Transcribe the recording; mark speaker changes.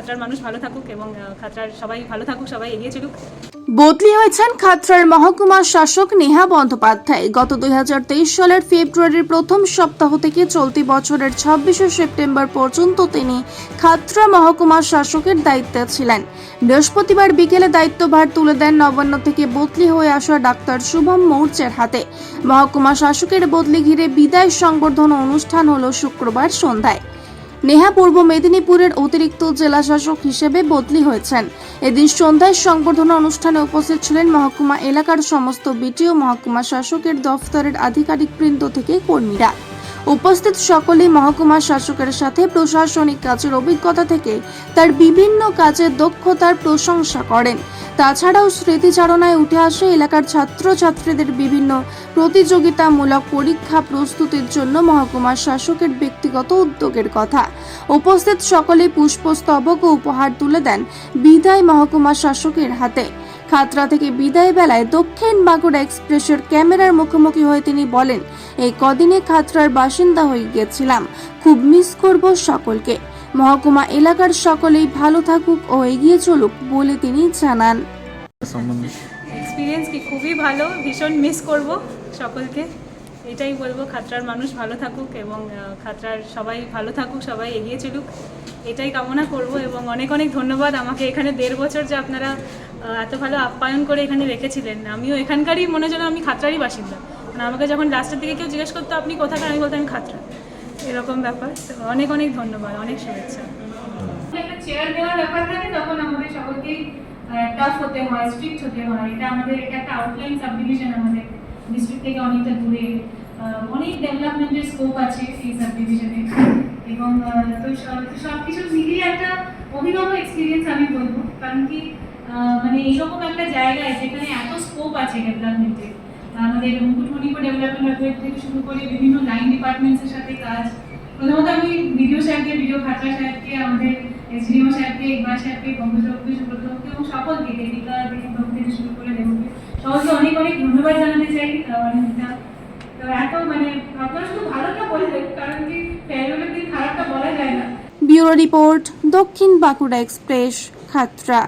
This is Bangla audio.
Speaker 1: খাতড়ার মানুষ ভালো থাকুক এবং আহ, খাতড়ার সবাই ভালো থাকুক সবাই এগিয়ে চলুক।
Speaker 2: বদলি হয়েছেন খাতড়ার মহকুমা শাসক নেহা বন্দ্যোপাধ্যায়। গত দুই হাজার তেইশ সালের ফেব্রুয়ারির প্রথম সপ্তাহ থেকে চলতি বছরের ছাব্বিশে সেপ্টেম্বর পর্যন্ত তিনি খাতড়া মহকুমা শাসকের দায়িত্বে ছিলেন। বৃহস্পতিবার বিকেলে দায়িত্বভার তুলে দেন নবান্ন থেকে বদলি হয়ে আসা ডাক্তার শুভম মৌর্যের হাতে। মহকুমা শাসকের বদলি ঘিরে বিদায় সংবর্ধনা অনুষ্ঠান হল শুক্রবার সন্ধ্যায়। নেহা পূর্ব মেদিনীপুরের অতিরিক্ত জেলা শাসক হিসেবে বদলি হয়েছেন। এদিন সন্ধ্যায় সংবর্ধনা অনুষ্ঠানে উপস্থিত ছিলেন মহকুমা এলাকার সমস্ত বিটিও মহকুমা শাসকের দফতরের আধিকারিক বৃন্দ থেকে কর্মীরা। উপস্থিত সকলেই মহকুমা শাসকের সাথে প্রশাসনিক কাজের অভিজ্ঞতা থেকে তার বিভিন্ন কাজের দক্ষতার প্রশংসা করেন। তাছাড়াও স্মৃতিচারণায় উঠে আসে এলাকার ছাত্রছাত্রীদের বিভিন্ন প্রতিযোগিতামূলক পরীক্ষা প্রস্তুতির জন্য মহকুমার শাসকের ব্যক্তিগত উদ্যোগের কথা। উপস্থিত সকলে পুষ্পস্তবক ও উপহার তুলে দেন বিদায় মহকুমা শাসকের হাতে। খাতড়া থেকে বিদায় বেলায় দক্ষিণ বাঁকুড়া এক্সপ্রেসের ক্যামেরার মুখোমুখি হয়ে তিনি বলেন, এই কদিনে খাতরার বাসিন্দা হয়ে গিয়েছিলাম খুব মিস করব সকলকে। মহকুমা এলাকার সকলেই ভালো থাকুক ও এগিয়ে চলুক বলে তিনি জানান।
Speaker 1: এক্সপিরিয়েন্স কি? খুবই ভালো। ভীষণ মিস করব সকলকে। এটাই বলব, খাতরার মানুষ ভালো থাকুক এবং খাতরার সবাই ভালো থাকুক, সবাই এগিয়ে চলুক। এটাই কামনা করব এবং অনেক অনেক ধন্যবাদ। আমাকে এখানে দেড় বছর যে আপনারা এত ভালো আপ্যায়ন করে এখানে রেখেছিলেন। আমিও এখানকারই মনে যেন আমি খাতড়ারই বাসিন্দা। মানে আমাকে যখন লাস্টের দিকে কেউ জিজ্ঞেস করতো, আপনি কোথাকার? আমি বলতাম, আমি খাতড়া এরকম ব্যাপার। অনেক অনেক ধন্যবাদ, অনেক শুভেচ্ছা।
Speaker 3: হয়। একটা আউটলাইন সাবডিভিশন আমাদের ডিস্ট্রিক্ট থেকে অনেকটা দূরে। অনেক স্কোপ আছে এবং তো মিলিয়ে একটা অভিনব এক্সপিরিয়েন্স আমি বলব। কারণ কি মানে এইরকম একটা জায়গায় যেখানে এত স্কোপ আছে ডেভেলপমেন্টের আমাদের মুকুটমণিপুর ডেভেলপমেন্ট অথরিটি থেকে শুরু করে বিভিন্ন লাইন ডিপার্টমেন্টসের সাথে কাজ। প্রথমত আমি ভিডিও সাহেবকে ভিডিও খাতরা সাহেবকে, আমাদের এসডিও সাহেবকে ইকবাল সাহেবকে পঙ্কজবাবুকে সুব্রতবাবুকে এবং সকলকে, দেবিকা দেববাবু থেকে শুরু করে দেবকে সকলকে অনেক অনেক ধন্যবাদ জানাতে চাই অনিন্দিতা। তো এত মানে আপনারা শুধু ভালোটা বলবেন কারণ কি ফেয়ারওয়েলের দিন খারাপটা বলা যায় না।
Speaker 2: ব্যুরো রিপোর্ট দক্ষিণ বাঁকুড়া এক্সপ্রেস খাতড়া